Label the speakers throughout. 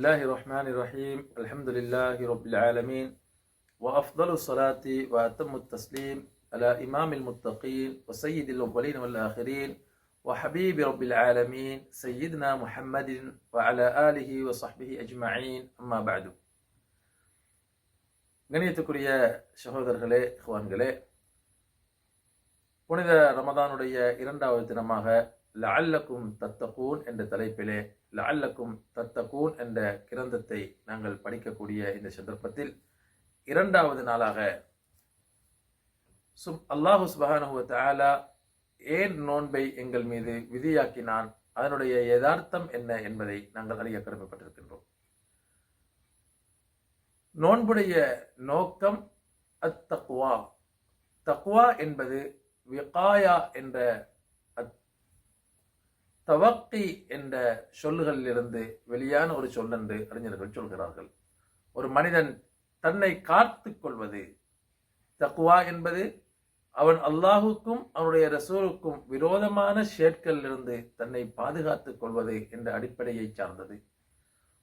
Speaker 1: بسم الله الرحمن الرحيم الحمد لله رب العالمين وأفضل الصلاة وأتم التسليم على إمام المتقين وسيد الأولين والآخرين وحبيب رب العالمين سيدنا محمد وعلى آله وصحبه أجمعين أما بعد கணியத்துக்குரிய சகோதரர்களே இஹ்வான்களே புனித ரமதானுடைய இரண்டாவது தினமாக லஅல்லக்கும் தத்தகூன் என்ற தலைப்பிலே லஅல்லக்கும் தத்தகூன் என்ற கிரந்தத்தை நாங்கள் படிக்கக்கூடிய இந்த சந்தர்ப்பத்தில் இரண்டாவது நாளாக சுப் அல்லாஹு சுபஹானஹு தாலா ஏன் நோன்பை எங்கள் மீது விதியாக்கினான்? அதனுடைய யதார்த்தம் என்ன என்பதை நாங்கள் அறிய கடமைப்பட்டிருக்கின்றோம். நோன்புடைய நோக்கம் அத் தக்வா என்பது விகாயா என்ற தவக்கி என்ற சொல்லுகளிலிருந்து வெளியான ஒரு சொல் என்று அறிஞர்கள் சொல்கிறார்கள். ஒரு மனிதன் தன்னை காத்து கொள்வது தக்குவா என்பது அவன் அல்லாஹுக்கும் அவனுடைய ரசூலுக்கும் விரோதமான ஷேட்களிலிருந்து தன்னை பாதுகாத்துக் கொள்வது என்ற அடிப்படையை சார்ந்தது.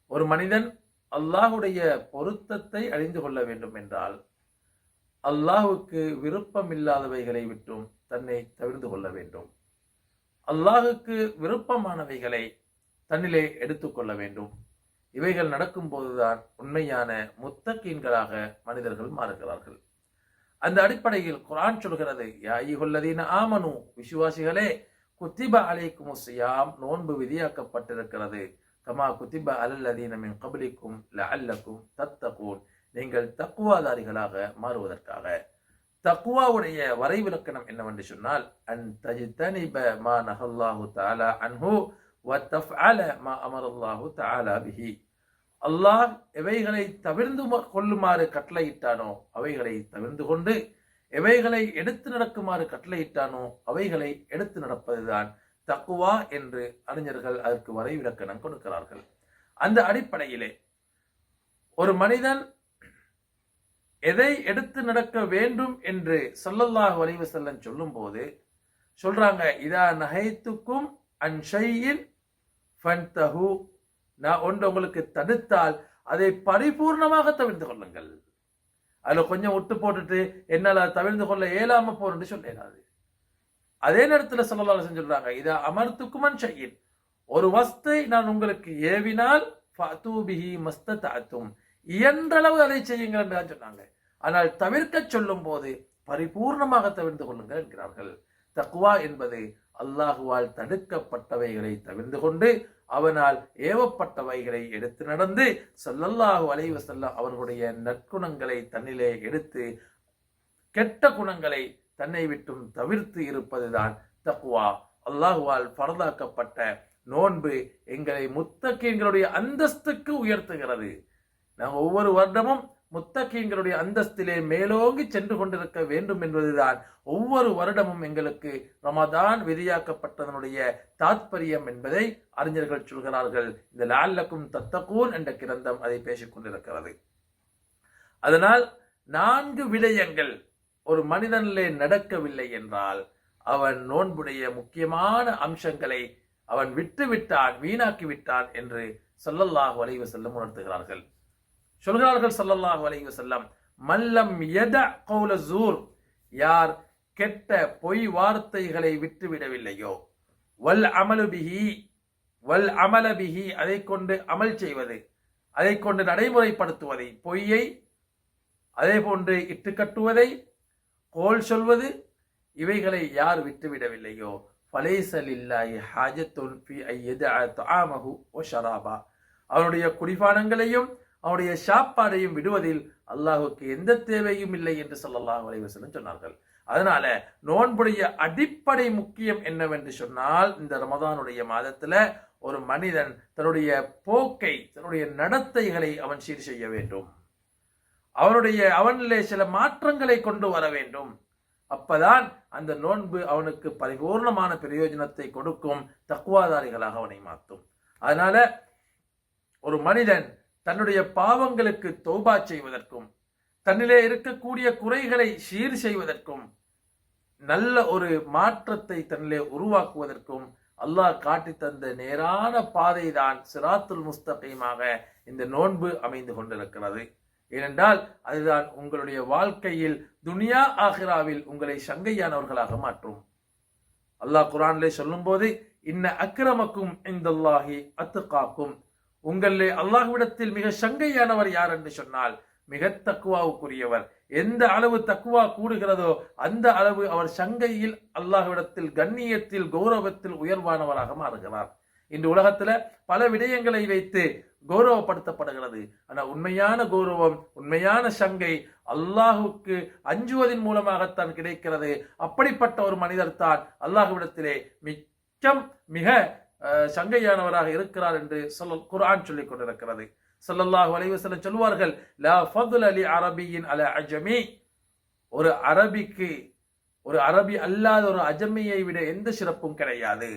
Speaker 1: ஒரு மனிதன் அல்லாஹுடைய பொருத்தத்தை அறிந்து கொள்ள வேண்டும் என்றால் அல்லாஹுக்கு விருப்பமில்லாதவைகளை விட்டும் தன்னை தவிர்ந்து கொள்ள வேண்டும். அல்லாஹுக்கு விருப்பமானவைகளை தன்னிலே எடுத்துக்கொள்ள வேண்டும். இவைகள் நடக்கும்போதுதான் உண்மையான முத்தக்கீன்களாக மனிதர்கள் மாறுகிறார்கள். அந்த அடிப்படையில் குரான் சொல்கிறது யா ஆமனு விசுவாசிகளே குத்திப அலைக்கும் சியாம் நோன்பு விதியாக்கப்பட்டிருக்கிறது. கமா குத்திப அலல்லதீன கபலிக்கும் கபலிக்கும் அல்லக்கும் தத்தகூன் நீங்கள் தக்குவாதாரிகளாக மாறுவதற்காக. தக்குவாவுடைய வரைவிலக்கணம் என்னவென்று சொன்னால் அன் தஜ்தனிப மா நஹல்லாஹு தஆலா அன்ஹு வ தஃஅல மா அமரல்லாஹு தஆலா பிஹி. அல்லாஹ் எவைகளை தவிர்ந்து கொள்ளுமாறு கட்டளையிட்டானோ அவைகளை தவிர்ந்து கொண்டு எவைகளை எடுத்து நடக்குமாறு கட்டளையிட்டானோ அவைகளை எடுத்து நடப்பதுதான் தக்குவா என்று அறிஞர்கள் அதற்கு வரைவிலக்கணம் கொடுக்கிறார்கள். அந்த அடிப்படையிலே ஒரு மனிதன் எதை எடுத்து நடக்க வேண்டும் என்று சொல்லல்லாஹ் வலிவு செல்லன் சொல்லும் சொல்லும்போது சொல்றாங்க இதா நகைத்துக்கும் அன்ஷையின் ஃபன்தஹு. நான் ஒன்று உங்களுக்கு தடுத்தால் அதை பரிபூர்ணமாக தவிர்த்து கொள்ளுங்கள். அதுல கொஞ்சம் விட்டு போட்டுட்டு என்னால் அதை தவிர்த்து கொள்ள இயலாம போறேன்னு சொல்லிடாது அதே. நேரத்தில் சொல்லலாம் செஞ்சுடுறாங்க இதை அமர்த்துக்குமன் செய்யின் ஒரு வஸ்தை நான் உங்களுக்கு ஏவினால் ஃபஅதூபிஹி இயன்றளவு அதை செய்யுங்கள் என்று தான் சொன்னாங்க. ஆனால் தவிர்க்க சொல்லும் போது பரிபூர்ணமாக தவிர்த்து கொள்ளுங்கள் என்கிறார்கள். தக்குவா என்பது அல்லாஹுவால் தடுக்கப்பட்டவைகளை தவிர்த்து கொண்டு அவனால் ஏவப்பட்டவைகளை எடுத்து நடந்து ஸல்லல்லாஹு அலைஹி செல்ல அவர்களுடைய நற்குணங்களை தன்னிலே எடுத்து கெட்ட குணங்களை தன்னை விட்டும் தவிர்த்து இருப்பதுதான் தக்வா. அல்லாஹுவால் பரதாக்கப்பட்ட நோன்பு எங்களை முத்தகீன்களுடைய அந்தஸ்துக்கு உயர்த்துகிறது. நாங்கள் ஒவ்வொரு வருடமும் முத்தகீன்களுடைய அந்தஸ்திலே மேலோங்கி சென்று கொண்டிருக்க வேண்டும் என்பதுதான் ஒவ்வொரு வருடமும் எங்களுக்கு ரமதான் விதியாக்கப்பட்டதனுடைய தாத்பரியம் என்பதை அறிஞர்கள் சொல்கிறார்கள். இந்த லால்லக்கும் தத்தக்கூன் என்ற கிரந்தம் அதை பேசிக் கொண்டிருக்கிறது. அதனால் நான்கு விடயங்கள் ஒரு மனிதனிலே நடக்கவில்லை என்றால் அவன் நோன்புடைய முக்கியமான அம்சங்களை அவன் விட்டு விட்டான் வீணாக்கி விட்டான் என்று சொல்லல்லாஹ் வலைவு செல்லும் உணர்த்துகிறார்கள். சொல்கிறார்கள் சொல்லலாம் அலைஹி செல்லம் மல்லம் எத கௌல ஜூர் யார் கெட்ட பொய் வார்த்தைகளை விட்டுவிடவில்லையோ வல் அமலுபிஹி வல் அமலபிஹி அதை கொண்டு அமல் செய்வது அதை கொண்டு நடைமுறைப்படுத்துவதை பொய்யை அதே போன்று இட்டு கட்டுவதை கோல் சொல்வது இவைகளை யார் விட்டுவிடவில்லையோ ஃபலைசலில்லாஹி ஹாஜத்துன் ஃபி ஐயதஅ தஆமஹு ஓ ஷராபா அவருடைய குடிபானங்களையும் அவனுடைய சாப்பாடையும் விடுவதில் அல்லாஹுக்கு எந்த தேவையும் இல்லை என்று சொல்லலாம் வலைவசலம் சொன்னார்கள். அதனால நோன்புடைய அடிப்படை முக்கியம் என்னவென்று சொன்னால் இந்த ரமதானுடைய மாதத்துல ஒரு மனிதன் தன்னுடைய போக்கை தன்னுடைய நடத்தைகளை அவன் சீர் செய்ய வேண்டும். அவனுடைய அவனிலே சில மாற்றங்களை கொண்டு வர வேண்டும். அப்பதான் அந்த நோன்பு அவனுக்கு பரிபூர்ணமான பிரயோஜனத்தை கொடுக்கும் தக்குவாதாரிகளாக அவனை மாற்றும். அதனால ஒரு மனிதன் தன்னுடைய பாவங்களுக்கு தௌபா செய்வதற்கும் தன்னிலே இருக்கக்கூடிய குறைகளை சீர் செய்வதற்கும் நல்ல ஒரு மாற்றத்தை தன்னிலே உருவாக்குவதற்கும் அல்லாஹ் காட்டி தந்த நேரான பாதை தான் சிராத்துல் முஸ்தகீமாக இந்த நோன்பு அமைந்து கொண்டிருக்கிறது. ஏனென்றால் அதுதான் உங்களுடைய வாழ்க்கையில் துனியா ஆஹிராவில் உங்களை சங்கையானவர்களாக மாற்றும். அல்லாஹ் குரானிலே சொல்லும்போது இன்ன அக்கிரமக்கும் இந்த அத்துக்காக்கும். உங்களிலே அல்லாஹ்விடத்தில் மிக சங்கையானவர் யார் என்று சொன்னால் மிக தக்குவாவுக்குரியவர். எந்த அளவு தக்குவா கூடுகிறதோ அந்த அளவு அவர் சங்கையில் அல்லாஹ்விடத்தில் கண்ணியத்தில் கௌரவத்தில் உயர்வானவராக மாறுகிறார். இன்று உலகத்துல பல விடயங்களை வைத்து கௌரவப்படுத்தப்படுகிறது. ஆனால் உண்மையான கௌரவம் உண்மையான சங்கை அல்லாஹுக்கு அஞ்சுவதன் மூலமாகத்தான் கிடைக்கிறது. அப்படிப்பட்ட ஒரு மனிதர் தான் அல்லாஹுவிடத்திலே மிச்சம் மிக சங்கையானவராக இருக்கிறார் என்று சொல்ல குரான் சொல்லிக் கொண்டிருக்கிறது. ஸல்லல்லாஹு அலைஹி செல்ல சொல்வார்கள் லா ஃபதுல் அலி அரபியின் அல அஜமி. ஒரு அரபிக்கு ஒரு அரபி அல்லாத ஒரு அஜமியை விட எந்த சிறப்பும் கிடையாது.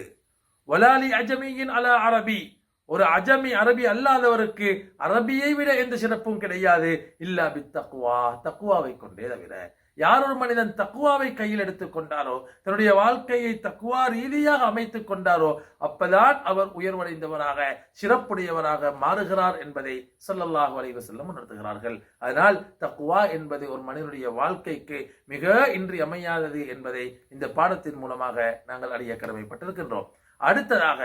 Speaker 1: வலாலி அஜமியின் அல அரபி. ஒரு அஜமி அரபி அல்லாதவருக்கு அரபியை விட எந்த சிறப்பும் கிடையாது. இல்லா பி தக்குவா தக்குவாவை கொண்டே தவிர. யார் ஒரு மனிதன் தக்குவாவை கையில் எடுத்துக்கொண்டாரோ தன்னுடைய வாழ்க்கையை தக்குவா ரீதியாக அமைத்துக் கொண்டாரோ அப்பதான் அவர் உயர்வடைந்தவராக சிறப்புடையவராக மாறுகிறார் என்பதை சொல்லல்லாஹ் அலைஹி செல்லம் உணர்த்துகிறார்கள். அதனால் தக்குவா என்பது ஒரு மனிதனுடைய வாழ்க்கைக்கு மிக இன்றி அமையாதது என்பதை இந்த பாடத்தின் மூலமாக நாங்கள் அறிய கடமைப்பட்டிருக்கின்றோம். அடுத்ததாக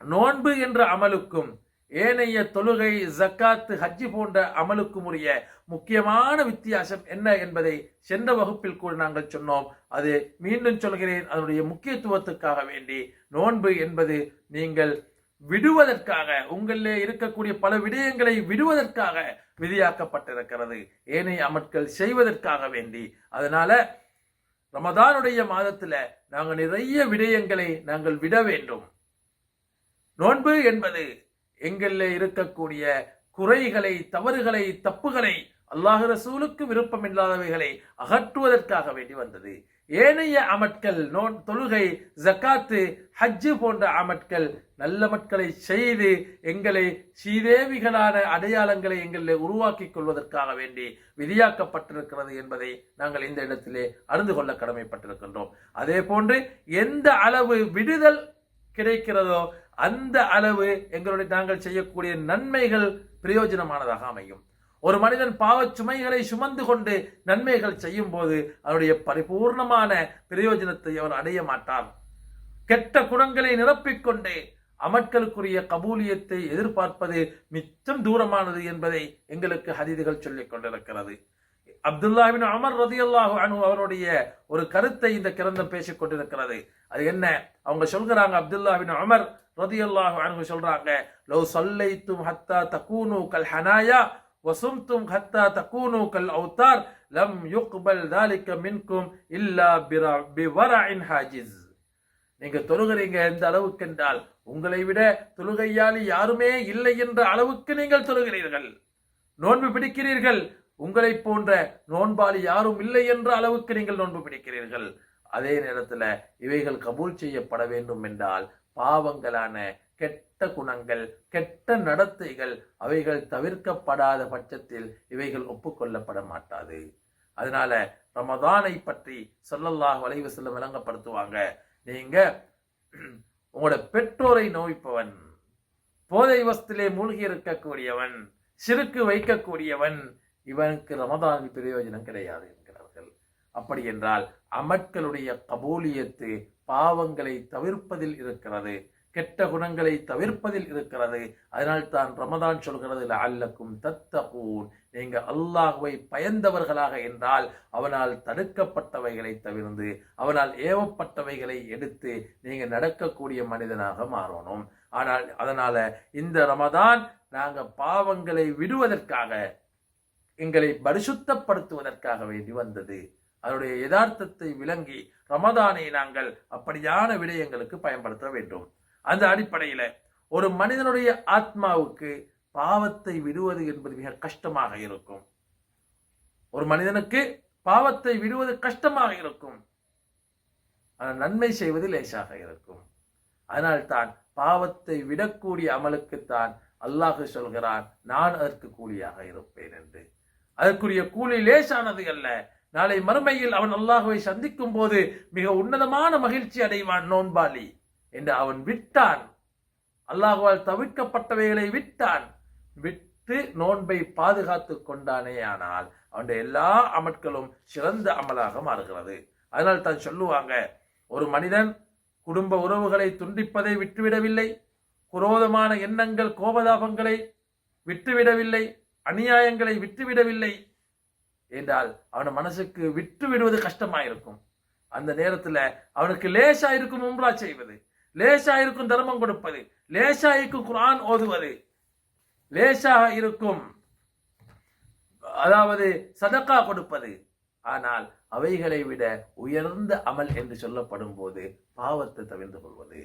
Speaker 1: நோன்பு என்ற அமலுக்கும் ஏனைய தொழுகை ஜக்காத்து ஹஜ்ஜி போன்ற அமலுக்கும் உரிய முக்கியமான வித்தியாசம் என்ன என்பதை சென்ற வகுப்பில் கூட நாங்கள் சொன்னோம். அது மீண்டும் சொல்கிறேன். அதனுடைய முக்கியத்துவத்துக்காக வேண்டி நோன்பு என்பது நீங்கள் விடுவதற்காக உங்களிலே இருக்கக்கூடிய பல விடயங்களை விடுவதற்காக விதியாக்கப்பட்டிருக்கிறது. ஏனைய அமட்கள் செய்வதற்காக வேண்டி. அதனால ரமதானுடைய மாதத்துல நாங்கள் நிறைய விடயங்களை நாங்கள் விட வேண்டும். நோன்பு என்பது எங்களில் இருக்கக்கூடிய குறைகளை தவறுகளை தப்புகளை அல்லாஹ் ரசூலுக்கு விருப்பம் இல்லாதவைகளை அகற்றுவதற்காக வேண்டி வந்தது. ஏனைய அமட்கள் நோன் தொழுகை ஜக்காத்து ஹஜ்ஜு போன்ற அமட்கள் நல்ல மட்களை செய்து எங்களை சீதேவிகளான அடையாளங்களை எங்களில் உருவாக்கி கொள்வதற்காக வேண்டி விதியாக்கப்பட்டிருக்கிறது என்பதை நாங்கள் இந்த இடத்திலே அறிந்து கொள்ள கடமைப்பட்டிருக்கின்றோம். அதே போன்று எந்த அளவு விடுதல் கிடைக்கிறதோ அந்த அளவு எங்களுடைய நாங்கள் செய்யக்கூடிய நன்மைகள் பிரயோஜனமானதாக அமையும். ஒரு மனிதன் பாவச் சுமைகளை சுமந்து கொண்டு நன்மைகள் செய்யும் போது அவருடைய பரிபூர்ணமான பிரயோஜனத்தை அவர் அடைய மாட்டார். கெட்ட குணங்களை நிரப்பிக்கொண்டே அமட்களுக்குரிய கபூலியத்தை எதிர்பார்ப்பது மிச்சம் தூரமானது என்பதை எங்களுக்கு ஹதீதுகள் சொல்லிக் கொண்டிருக்கிறது. அப்துல்லாவின் அமர் ரதியல்லாஹு அனு அவருடைய ஒரு கருத்தை இந்த கிரந்தம் பேசிக் கொண்டிருக்கிறது. அது என்ன? அவங்க சொல்கிறாங்க அப்துல்லாவின் அமர் ரதியல்லாஹு அனு சொல்றாங்க லவ் தும் ஹத்தா தகூனு கல் ஹனாயா வசும்தும் ஹத்தா தகூனு கல் அவுத்தார் லம் யுக்பல் தாலிக்க மின்கும் இல்லா பிரா பிவரஇன் ஹாஜிஸ். நீங்க தொழுகிறீங்க எந்த அளவுக்கு என்றால் உங்களை விட தொழுகையாளி யாருமே இல்லை என்ற அளவுக்கு நீங்கள் தொழுகிறீர்கள். நோன்பு பிடிக்கிறீர்கள் உங்களை போன்ற நோன்பாளி யாரும் இல்லை என்ற அளவுக்கு நீங்கள் நோன்பு பிடிக்கிறீர்கள். அதே நேரத்தில் இவைகள் கபூல் செய்யப்பட வேண்டும் என்றால் பாவங்களான கெட்ட குணங்கள் கெட்ட நடத்தைகள் அவைகள் தவிர்க்கப்படாத பட்சத்தில் இவைகள் ஒப்புக்கொள்ளப்பட மாட்டாது. அதனால ரமதானை பற்றி ஸல்லல்லாஹு வளைவு வஸல்லம் விளங்கப்படுத்துவாங்க. நீங்க உங்களோட பெற்றோரை நோய்ப்பவன் போதை வஸ்திலே மூழ்கி இருக்கக்கூடியவன் சிறுக்கு வைக்கக்கூடியவன் இவனுக்கு ரமதானில் பிரயோஜனம் கிடையாது என்கிறார்கள். அப்படி என்றால் அமட்களுடைய கபூலியத்து பாவங்களை தவிர்ப்பதில் இருக்கிறது. கெட்ட குணங்களை தவிர்ப்பதில் இருக்கிறது. அதனால் தான் ரமதான் சொல்கிறது அல்லக்கும் தத்தகூன். நீங்க அல்லாஹுவை பயந்தவர்களாக என்றால் அவனால் தடுக்கப்பட்டவைகளை தவிர்ந்து அவனால் ஏவப்பட்டவைகளை எடுத்து நீங்க நடக்கக்கூடிய மனிதனாக மாறணும். ஆனால் அதனால இந்த ரமதான் நாங்கள் பாவங்களை விடுவதற்காக எங்களை பரிசுத்தப்படுத்துவதற்காக வேண்டி வந்தது. அதனுடைய யதார்த்தத்தை விளங்கி ரமதானை நாங்கள் அப்படியான விடயங்களுக்கு பயன்படுத்த வேண்டும். அந்த அடிப்படையில ஒரு மனிதனுடைய ஆத்மாவுக்கு பாவத்தை விடுவது என்பது மிக கஷ்டமாக இருக்கும். ஒரு மனிதனுக்கு பாவத்தை விடுவது கஷ்டமாக இருக்கும். ஆனால் நன்மை செய்வது லேசாக இருக்கும். அதனால்தான் பாவத்தை விடக்கூடிய அமலுக்குத்தான் அல்லாஹு சொல்கிறான் நான் அதற்கு கூலியாக இருப்பேன் என்று. அதற்குரிய கூலி லேசானது அல்ல. நாளை மறுமையில் அவன் அல்லாஹுவை சந்திக்கும் போது மிக உன்னதமான மகிழ்ச்சி அடைவான் நோன்பாளி என்று அவன் விட்டான். அல்லாஹுவால் தவிர்க்கப்பட்டவைகளை விட்டான். விட்டு நோன்பை பாதுகாத்து கொண்டானே ஆனால் அவனுடைய எல்லா அமட்களும் சிறந்த அமலாக மாறுகிறது. அதனால் தான் சொல்லுவாங்க ஒரு மனிதன் குடும்ப உறவுகளை துண்டிப்பதை விட்டுவிடவில்லை. குரோதமான எண்ணங்கள் கோபதாபங்களை விட்டுவிடவில்லை. அநியாயங்களை விட்டுவிடவில்லை என்றால் அவன் மனசுக்கு விட்டு விடுவது கஷ்டமாயிருக்கும். அந்த நேரத்துல அவனுக்கு லேசா இருக்கும் உம்ரா செய்வது லேசா இருக்கும் தர்மம் கொடுப்பது லேசா இருக்கும் குரான் ஓதுவது லேசா இருக்கும் அதாவது சதக்கா கொடுப்பது. ஆனால் அவைகளை விட உயர்ந்த அமல் என்று சொல்லப்படும் போது பாவத்தை தவிர்த்து கொள்வது.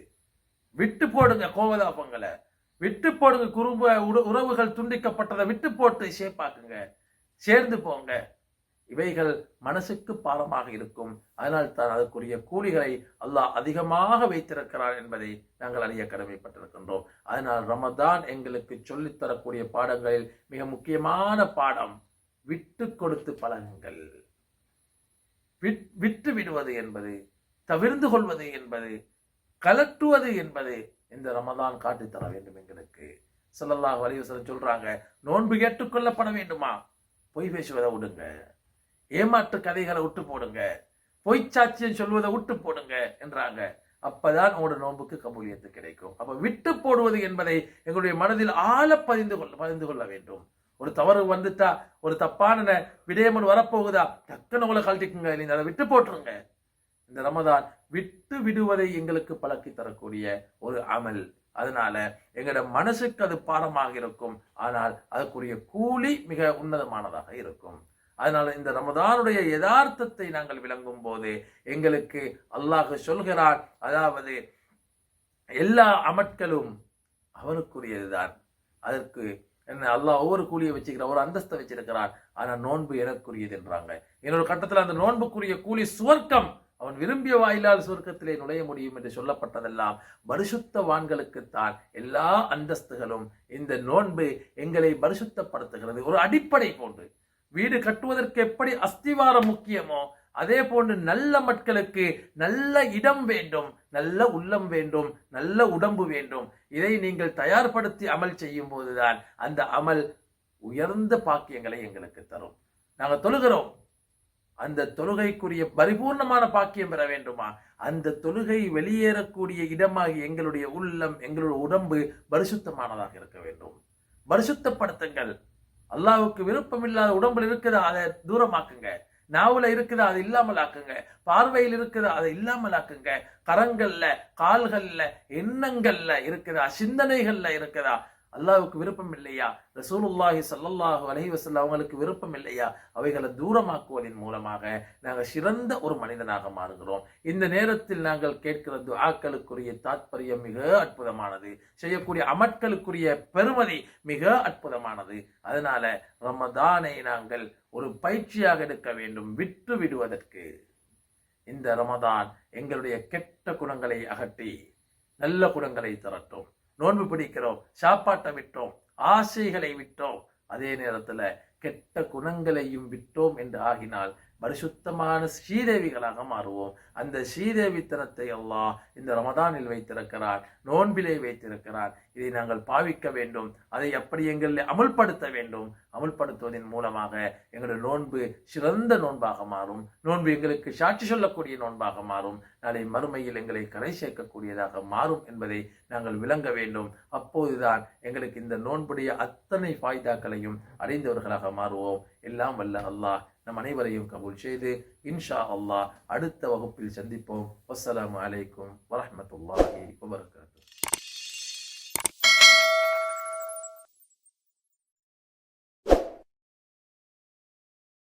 Speaker 1: விட்டு போடுங்க கோவதாபங்களை. விட்டு போடுங்க குறும்ப உறவுகள் துண்டிக்கப்பட்டதை விட்டு போட்டு சேப்பாக்குங்க சேர்ந்து போங்க. இவைகள் மனசுக்கு பாரமாக இருக்கும். அதனால் தான் அதற்குரிய கூலிகளை அல்லாஹ் அதிகமாக வைத்திருக்கிறார் என்பதை நாங்கள் அறிய கடமைப்பட்டிருக்கின்றோம். அதனால் ரமதான் எங்களுக்கு சொல்லித் தரக்கூடிய பாடங்களில் மிக முக்கியமான பாடம் விட்டு கொடுத்து பழகுங்கள். விட்- விட்டு விடுவது என்பது தவிர்ந்து கொள்வது என்பது கலட்டுவது என்பது இந்த ரமதான் காட்டித்தர வேண்டும் எங்களுக்கு. ஸல்லல்லாஹு அலைஹி வஸல்லம் சொல்கிறாங்க நோன்பு ஏற்றுக்கொள்ளப்பட வேண்டுமா? பொய் பேசுவதை விடுங்க. ஏமாற்று கதைகளை விட்டு போடுங்க. பொய்ச்சாட்சியம் சொல்வதை விட்டு போடுங்க என்றாங்க. அப்பதான் உங்களோட நோன்புக்கு கபூலியத்து கிடைக்கும். அப்ப விட்டு போடுவது என்பதை எங்களுடைய மனதில் ஆழ பதிந்து கொள்ள பதிந்து கொள்ள வேண்டும். ஒரு தவறு வந்துட்டா ஒரு தப்பான ந- விடயமன் வரப்போகுதா? டக்குன்னு உங்களை கழட்டிக்குங்க. நீங்க அதை விட்டு போட்டுருங்க. இந்த ரமதான் விட்டு விடுவதை எங்களுக்கு பழக்கி தரக்கூடிய ஒரு அமல். அதனால எங்களோட மனசுக்கு அது பாரமாக இருக்கும். ஆனால் அதற்குரிய கூலி மிக உன்னதமானதாக இருக்கும். அதனால இந்த ரமதானுடைய யதார்த்தத்தை நாங்கள் விளங்கும் போது எங்களுக்கு அல்லாஹ் சொல்கிறார் அதாவது எல்லா அமட்களும் அவனுக்குரியதுதான். அதற்கு என்ன அல்லாஹ் ஒவ்வொரு கூலியை வச்சுக்கிறான் ஒரு அந்தஸ்தை வச்சிருக்கிறான். ஆனால் நோன்பு எனக்குரியது என்றாங்க. இன்னொரு கட்டத்தில் அந்த நோன்புக்குரிய கூலி சுவர்க்கம் அவன் விரும்பிய வாயிலால் சுவர்க்கத்திலே நுழைய முடியும் என்று சொல்லப்பட்டதெல்லாம் பரிசுத்தவான்களுக்குத்தான் எல்லா அந்தஸ்துகளும் இந்த நோன்பு எங்களை பரிசுத்தப்படுத்துகிறது. ஒரு அடிப்படை போன்று. வீடு கட்டுவதற்கு எப்படி அஸ்திவாரம் முக்கியமோ அதே போன்று நல்ல மக்களுக்கு நல்ல இடம் வேண்டும் நல்ல உள்ளம் வேண்டும் நல்ல உடம்பு வேண்டும். இதை நீங்கள் தயார்படுத்தி அமல் செய்யும் போதுதான் அந்த அமல் உயர்ந்த பாக்கியங்களை எங்களுக்கு தரும். நாங்கள் தொழுகிறோம். அந்த தொழுகைக்குரிய பரிபூர்ணமான பாக்கியம் பெற வேண்டுமா? அந்த தொழுகை வெளியேறக்கூடிய இடமாகி எங்களுடைய உள்ளம் எங்களுடைய உடம்பு பரிசுத்தமானதாக இருக்க வேண்டும். பரிசுத்தப்படுத்துங்கள். அல்லாஹ்வுக்கு விருப்பமில்லாத உடம்புல இருக்குதா அதை தூரமாக்குங்க. நாவுல இருக்குதா அதை இல்லாமல் ஆக்குங்க பார்வையில் இருக்குதா அதை இல்லாமல் ஆக்குங்க கரங்கள்ல கால்கள்ல எண்ணங்கள்ல இருக்குதா? சிந்தனைகள்ல இருக்குதா? அல்லாவுக்கு விருப்பம் இல்லையா? ரசூலுல்லாஹி ஸல்லல்லாஹு அலஹி வசல்ல அவங்களுக்கு விருப்பம் இல்லையா? அவைகளை தூரமாக்குவதன் மூலமாக நாங்கள் சிறந்த ஒரு மனிதனாக மாறுகிறோம். இந்த நேரத்தில் நாங்கள் கேட்கிற துஆக்களுக்குரிய தாத்பரியம் மிக அற்புதமானது. செய்யக்கூடிய அமட்களுக்குரிய பெருமதி மிக அற்புதமானது. அதனால ரமதானை நாங்கள் ஒரு பயிற்சியாக எடுக்க வேண்டும். விட்டு விடுவதற்கு. இந்த ரமதான் எங்களுடைய கெட்ட குணங்களை அகற்றி நல்ல குணங்களை திரட்டும். நோன்பு பிடிக்கிறோம் சாப்பாட்டை விட்டோம் ஆசைகளை விட்டோம். அதே நேரத்தில் கெட்ட குணங்களையும் விட்டோம் என்று ஆகினால் பரிசுத்தமான ஸ்ரீதேவிகளாக மாறுவோம். அந்த ஸ்ரீதேவித்தனத்தை அல்லாஹ் இந்த ரமதானில் வைத்திருக்கிறார் நோன்பிலே வைத்திருக்கிறார். இதை நாங்கள் பாவிக்க வேண்டும் அதை எப்படி எங்களில் அமுல்படுத்த வேண்டும்? அமுல்படுத்துவதன் மூலமாக எங்களுடைய நோன்பு சிறந்த நோன்பாக மாறும். நோன்பு எங்களுக்கு சாட்சி சொல்லக்கூடிய நோன்பாக மாறும். நாளை மறுமையில் எங்களை கரை சேர்க்கக்கூடியதாக மாறும் என்பதை நாங்கள் விளங்க வேண்டும். அப்போதுதான் எங்களுக்கு இந்த நோன்புடைய அத்தனை ஃபாய்தாக்களையும் அறிந்தவர்களாக மாறுவோம். எல்லாம் வல்ல அல்லாஹ் நம் அனைவரையும் கபூல் செய்து இன்ஷா அல்லாஹ் அடுத்த வகுப்பில் சந்திப்போம். வசலாம் அலைக்கும் வரமத்துல்லாஹி வபர்கத்து.